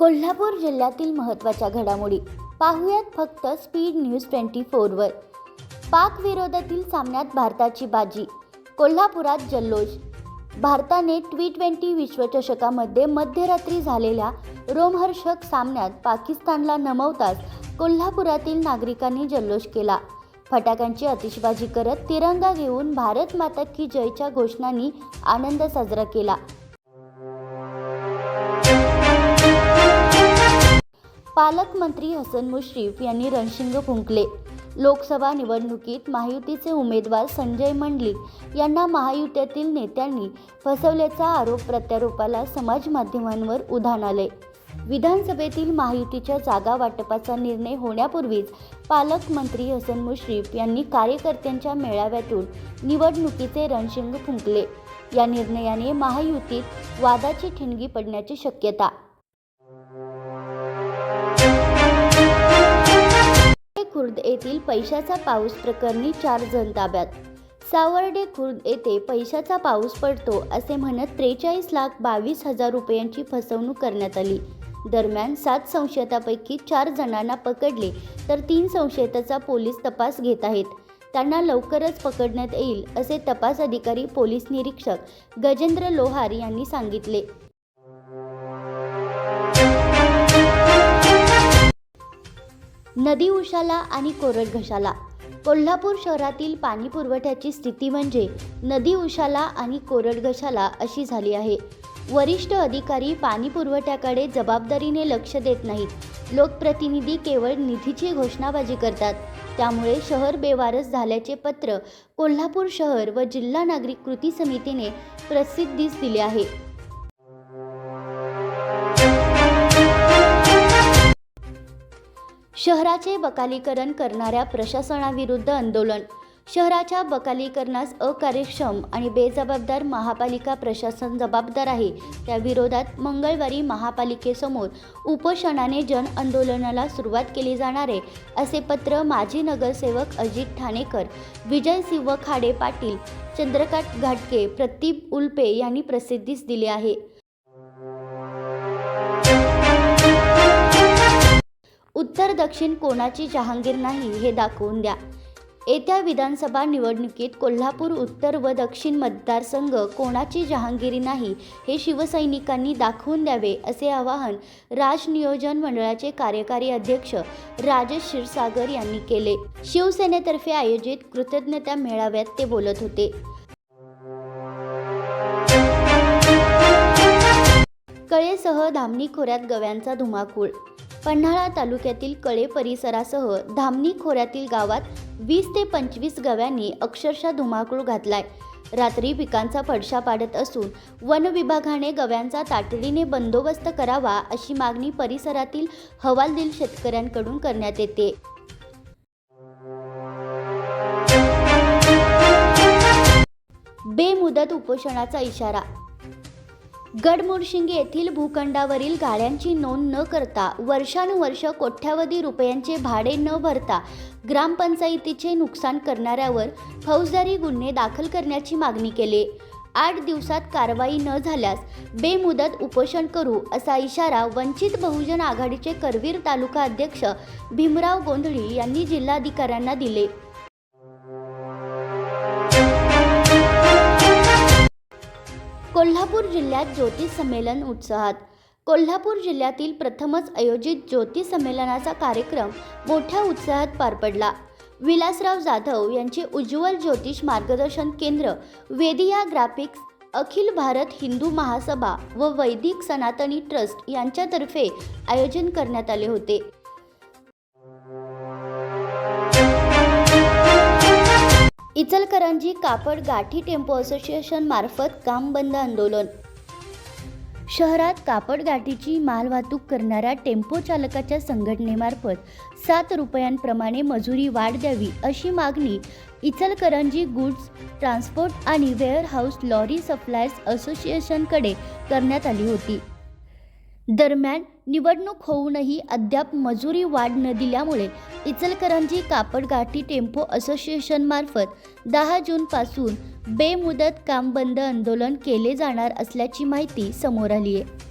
कोल्हापूर जिल्ह्यातील महत्त्वाच्या घडामोडी. पाहूयात फक्त स्पीड न्यूज ट्वेंटी फोरवर पाक विरोधातील सामन्यात भारताची बाजी. कोल्हापुरात जल्लोष. भारताने ट्वी ट्वेंटी विश्वचषकामध्ये मध्यरात्री झालेल्या रोमहर्षक सामन्यात पाकिस्तानला नमवताच कोल्हापुरातील नागरिकांनी जल्लोष केला. फटाक्यांची आतिषबाजी करत तिरंगा घेऊन भारत माता की जयच्या घोषणांनी आनंद साजरा केला. पालकमंत्री हसन मुश्रीफ यांनी रणशिंग फुंकले. लोकसभा निवडणुकीत महायुतीचे उमेदवार संजय मंडलिक यांना महायुतीतील नेत्यांनी फसवल्याचा आरोप प्रत्यारोपाला समाज माध्यमांवर उधाण आले विधानसभेतील महायुतीच्या जागा वाटपाचा निर्णय होण्यापूर्वीच पालकमंत्री हसन मुश्रीफ यांनी कार्यकर्त्यांच्या मेळाव्यातून निवडणुकीचे रणशिंग फुंकले. या निर्णयाने महायुतीत वादाची ठिणगी पडण्याची शक्यता खुर्द येथील पैशाचा पाऊस प्रकरणी चार जण ताब्यात. सावर्डे खुर्द येथे पैशाचा पाऊस पडतो असे म्हणत त्रेचाळीस लाख बावीस हजार रुपयांची फसवणूक करण्यात आली. दरम्यान सात संशयितापैकी चार जणांना पकडले तर तीन संशयिताचा पोलीस तपास घेत आहेत. त्यांना लवकरच पकडण्यात येईल असे तपास अधिकारी पोलीस निरीक्षक गजेंद्र लोहार यांनी सांगितले. नदी उशाला आणि कोरड घशाला. कोल्हापूर शहरातील पाणी पुरवठ्याची स्थिती म्हणजे नदी उशाला आणि कोरड घशाला अशी झाली आहे. वरिष्ठ अधिकारी पाणी पुरवठ्याकडे जबाबदारीने लक्ष देत नाहीत. लोकप्रतिनिधी केवळ निधीची घोषणाबाजी करतात. त्यामुळे शहर बेवारस झाल्याचे पत्र कोल्हापूर शहर व जिल्हा नागरिक कृती समितीने प्रसिद्धीस दिले आहे. शहराचे बकालीकरण करणाऱ्या प्रशासनाविरुद्ध आंदोलन. शहराच्या बकालीकरणास अकार्यक्षम आणि बेजबाबदार महापालिका प्रशासन जबाबदार आहे. त्या विरोधात मंगळवारी महापालिकेसमोर उपोषणाने जन आंदोलनाला सुरुवात केली जाणार आहे असे पत्र माजी नगरसेवक अजित ठाणेकर विजय सिंह खाडे पाटील चंद्रकांत घाटके प्रतीप उल्पे यांनी प्रसिद्धीस दिले आहे. उत्तर दक्षिण कोणाची जहांगीर नाही हे दाखवून द्या. येत्या विधानसभा निवडणुकीत कोल्हापूर उत्तर व दक्षिण मतदारसंघ कोणाची जहांगिरी नाही हे शिवसैनिकांनी दाखवून द्यावे असे आवाहन राज नियोजन मंडळाचे कार्यकारी अध्यक्ष राजेश क्षीरसागर यांनी केले. शिवसेनेतर्फे आयोजित कृतज्ञता मेळाव्यात ते बोलत होते. कळेसह धामणी खोऱ्यात गव्यांचा धुमाकूळ पन्हाळा तालुक्यातील कळे परिसरासह धामणी खोऱ्यातील गावात वीस ते पंचवीस गव्यांनी अक्षरशः धुमाकूळ घातलाय. रात्री पिकांचा फडशा पाडत असून वन विभागाने गव्यांचा तातडीने बंदोबस्त करावा अशी मागणी परिसरातील हवालदिल शेतकऱ्यांकडून करण्यात येते. बेमुदत उपोषणाचा इशारा गडमुरशिंगे येथील भूखंडावरील गाड्यांची नोंद न करता वर्षानुवर्ष कोट्यावधी रुपयांचे भाडे न भरता ग्रामपंचायतीचे नुकसान करणाऱ्यावर फौजदारी गुन्हे दाखल करण्याची मागणी केली. आठ दिवसात कारवाई न झाल्यास बेमुदत उपोषण करू असा इशारा वंचित बहुजन आघाडीचे करवीर तालुका अध्यक्ष भीमराव गोंधळी यांनी जिल्हाधिकाऱ्यांना दिले. कोल्हापूर जिल्ह्यात ज्योतिष संमेलन उत्साहात. कोल्हापूर जिल्ह्यातील प्रथमच आयोजित ज्योतिष संमेलनाचा कार्यक्रम मोठ्या उत्साहात पार पडला. विलासराव जाधव यांचे उज्ज्वल ज्योतिष मार्गदर्शन केंद्र वेदिया ग्राफिक्स अखिल भारत हिंदू महासभा व वैदिक सनातनी ट्रस्ट यांच्यातर्फे आयोजन करण्यात आले होते. इचलकरंजी कापड गाठी टेम्पो असोसिएशन मार्फत काम बंद आंदोलन. शहरात कापड गाठीची मालवाहतूक करणाऱ्या टेम्पो चालकाच्या संघटनेमार्फत सात रुपयांप्रमाणे मजुरी वाढ द्यावी अशी मागणी इचलकरंजी गुड्स ट्रान्सपोर्ट आणि वेअरहाऊस लॉरी सप्लायर्स असोसिएशनकडे करण्यात आली होती. दरम्यान निवडणूक होऊनही अद्याप मजुरी वाढ न दिल्यामुळे इचलकरंजी कापडगाठी टेम्पो असोसिएशनमार्फत दहा जूनपासून बेमुदत काम बंद आंदोलन केले जाणार असल्याची माहिती समोर आली आहे